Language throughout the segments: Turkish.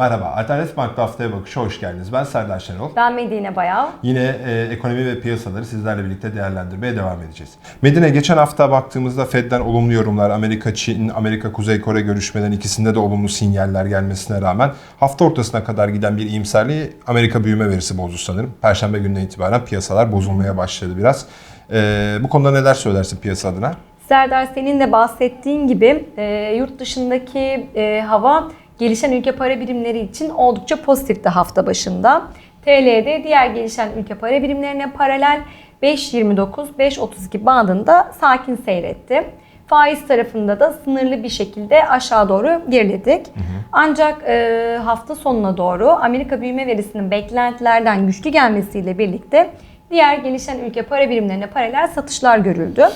Merhaba, Alternatif Bank'ta haftaya bakışa hoş geldiniz. Ben Serdar Şenol. Ben Medine Bayav. Yine e, ekonomi ve piyasaları sizlerle birlikte değerlendirmeye devam edeceğiz. Medine geçen hafta baktığımızda Fed'den olumlu yorumlar, Amerika Çin, Amerika Kuzey Kore görüşmeden ikisinde de olumlu sinyaller gelmesine rağmen hafta ortasına kadar giden bir iyimserliği Amerika büyüme verisi bozdu sanırım. Perşembe gününden itibaren piyasalar bozulmaya başladı biraz. E, bu konuda neler söylersin piyasa adına? Serdar senin de bahsettiğin gibi e, yurt dışındaki e, hava gelişen ülke para birimleri için oldukça pozitifti hafta başında. TL'de diğer gelişen ülke para birimlerine paralel 5.29-5.32 bandında sakin seyretti. Faiz tarafında da sınırlı bir şekilde aşağı doğru geriledik. Ancak e, hafta sonuna doğru Amerika büyüme verisinin beklentilerden güçlü gelmesiyle birlikte diğer gelişen ülke para birimlerine paralel satışlar görüldü.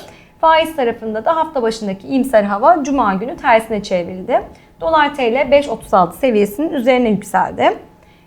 Faiz tarafında da hafta başındaki iyimser hava cuma günü tersine çevrildi. Dolar TL 5.36 seviyesinin üzerine yükseldi.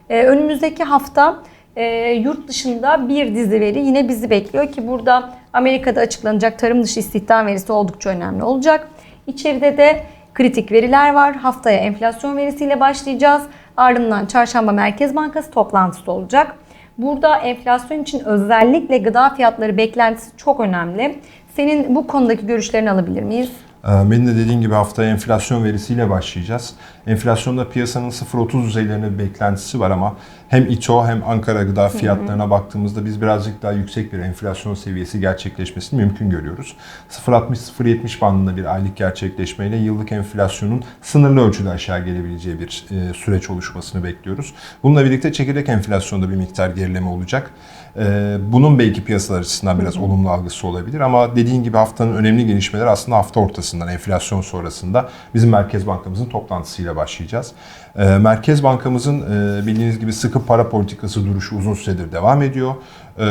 Ee, önümüzdeki hafta e, yurt dışında bir dizi veri yine bizi bekliyor ki burada Amerika'da açıklanacak tarım dışı istihdam verisi oldukça önemli olacak. İçeride de kritik veriler var. Haftaya enflasyon verisiyle başlayacağız. Ardından çarşamba Merkez Bankası toplantısı olacak. Burada enflasyon için özellikle gıda fiyatları beklentisi çok önemli. Senin bu konudaki görüşlerini alabilir miyiz? Benim de dediğin gibi haftaya enflasyon verisiyle başlayacağız. Enflasyonda piyasanın 0.30 düzeylerinde bir beklentisi var ama hem İTO hem Ankara gıda fiyatlarına baktığımızda biz birazcık daha yüksek bir enflasyon seviyesi gerçekleşmesini mümkün görüyoruz. 0.60-0.70 bandında bir aylık gerçekleşmeyle yıllık enflasyonun sınırlı ölçüde aşağı gelebileceği bir e, süreç oluşmasını bekliyoruz. Bununla birlikte çekirdek enflasyonda bir miktar gerileme olacak. E, bunun belki piyasalar açısından biraz olumlu algısı olabilir ama dediğin gibi haftanın önemli gelişmeleri aslında hafta ortasından enflasyon sonrasında bizim Merkez Bankamızın toplantısıyla başlayacağız. E, Merkez Bankamızın e, bildiğiniz gibi sıkı para politikası duruşu uzun süredir devam ediyor. E,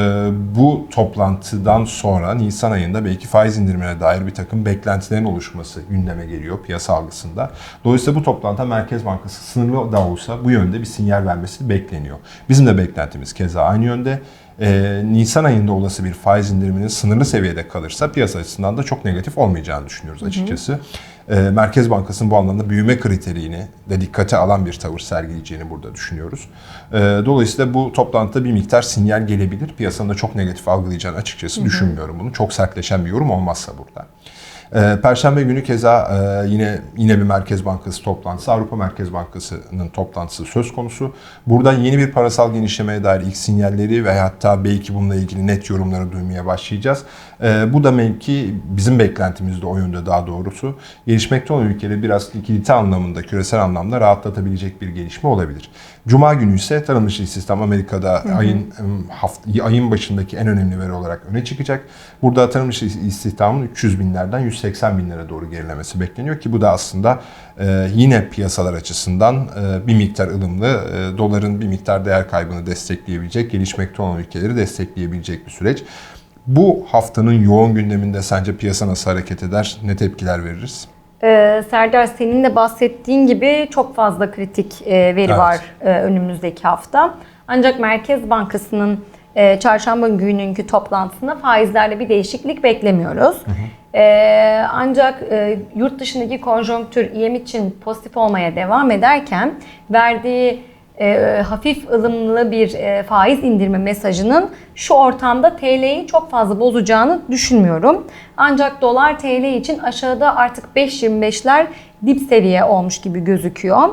bu toplantıdan sonra Nisan ayında belki faiz indirimine dair bir takım beklentilerin oluşması gündeme geliyor piyasa algısında. Dolayısıyla bu toplantıda Merkez Bankası sınırlı da olsa bu yönde bir sinyal vermesi bekleniyor. Bizim de beklentimiz keza aynı yönde. Ee, Nisan ayında olası bir faiz indiriminin sınırlı seviyede kalırsa piyasa açısından da çok negatif olmayacağını düşünüyoruz açıkçası. Ee, Merkez Bankası'nın bu anlamda büyüme kriterini de dikkate alan bir tavır sergileyeceğini burada düşünüyoruz. Ee, dolayısıyla bu toplantıda bir miktar sinyal gelebilir. Piyasanın da çok negatif algılayacağını açıkçası düşünmüyorum bunu. Çok sertleşen bir yorum olmazsa burada. Ee, Perşembe günü keza e, yine yine bir Merkez Bankası toplantısı, Avrupa Merkez Bankası'nın toplantısı söz konusu. Buradan yeni bir parasal genişlemeye dair ilk sinyalleri ve hatta belki bununla ilgili net yorumları duymaya başlayacağız. Ee, Bu da belki bizim beklentimiz de o yönde daha doğrusu. Gelişmekte olan ülkeleri biraz likidite anlamında, küresel anlamda rahatlatabilecek bir gelişme olabilir. Cuma günü ise tarım dışı istihdam Amerika'da ayın hafta, ayın başındaki en önemli veri olarak öne çıkacak. Burada tarım dışı istihdamın 300 binlerden 180 binlere doğru gerilemesi bekleniyor ki bu da aslında e, yine piyasalar açısından e, bir miktar ılımlı, e, doların bir miktar değer kaybını destekleyebilecek, gelişmekte olan ülkeleri destekleyebilecek bir süreç. Bu haftanın yoğun gündeminde sence piyasa nasıl hareket eder, ne tepkiler veririz? Ee, Serdar senin de bahsettiğin gibi çok fazla kritik e, veri Evet. var e, önümüzdeki hafta. Ancak Merkez Bankası'nın e, çarşamba gününkü toplantısında faizlerle bir değişiklik beklemiyoruz. Ee, ancak e, yurt dışındaki konjonktür IM için pozitif olmaya devam ederken verdiği e, hafif ılımlı bir e, faiz indirme mesajının şu ortamda TL'yi çok fazla bozacağını düşünmüyorum. Ancak dolar TL için aşağıda artık 5.25'ler dip seviye olmuş gibi gözüküyor.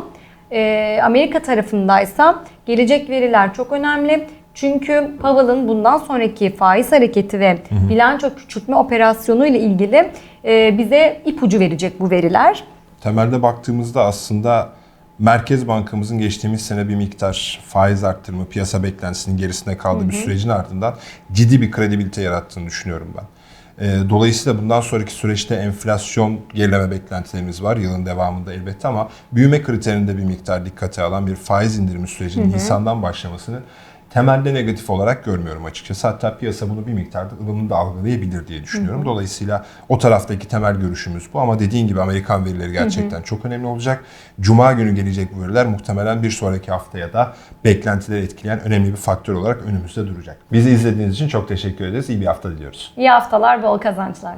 E, Amerika tarafındaysa gelecek veriler çok önemli. Çünkü Powell'ın bundan sonraki faiz hareketi ve bilanço küçültme operasyonu ile ilgili e, bize ipucu verecek bu veriler. Temelde baktığımızda aslında Merkez Bankamızın geçtiğimiz sene bir miktar faiz arttırma, piyasa beklentisinin gerisinde kaldığı bir sürecin ardından ciddi bir kredibilite yarattığını düşünüyorum ben. Ee, Dolayısıyla bundan sonraki süreçte enflasyon gerileme beklentilerimiz var yılın devamında elbette ama büyüme kriterinde bir miktar dikkate alan bir faiz indirimi sürecinin Nisan'dan başlamasını temelde negatif olarak görmüyorum açıkçası. Hatta piyasa bunu bir miktarda ılımlı da algılayabilir diye düşünüyorum. Dolayısıyla o taraftaki temel görüşümüz bu. Ama dediğin gibi Amerikan verileri gerçekten çok önemli olacak. Cuma günü gelecek bu veriler muhtemelen bir sonraki haftaya da beklentileri etkileyen önemli bir faktör olarak önümüzde duracak. Bizi izlediğiniz için çok teşekkür ederiz. İyi bir hafta diliyoruz. İyi haftalar, bol kazançlar.